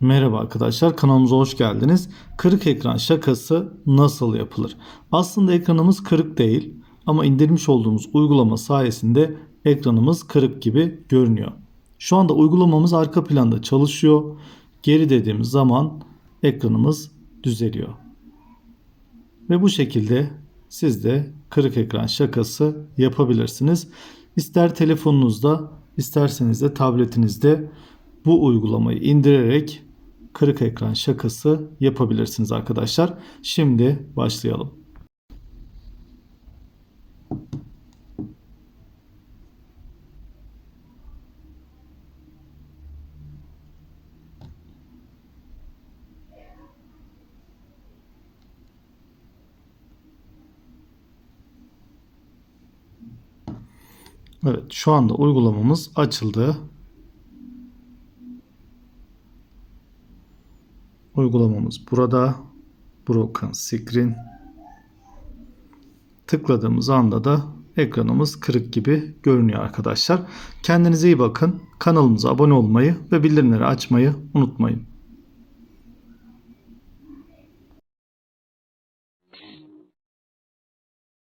Merhaba arkadaşlar kanalımıza hoş geldiniz. Kırık ekran şakası nasıl yapılır? Aslında ekranımız kırık değil ama indirmiş olduğumuz uygulama sayesinde ekranımız kırık gibi görünüyor. Şu anda uygulamamız arka planda çalışıyor. Geri dediğimiz zaman ekranımız düzeliyor. Ve bu şekilde siz de kırık ekran şakası yapabilirsiniz. İster telefonunuzda isterseniz de tabletinizde bu uygulamayı indirerek kırık ekran şakası yapabilirsiniz arkadaşlar. Şimdi başlayalım. Evet şu anda uygulamamız açıldı. Uygulamamız burada. Broken Screen. Tıkladığımız anda da ekranımız kırık gibi görünüyor arkadaşlar. Kendinize iyi bakın. Kanalımıza abone olmayı ve bildirimleri açmayı unutmayın.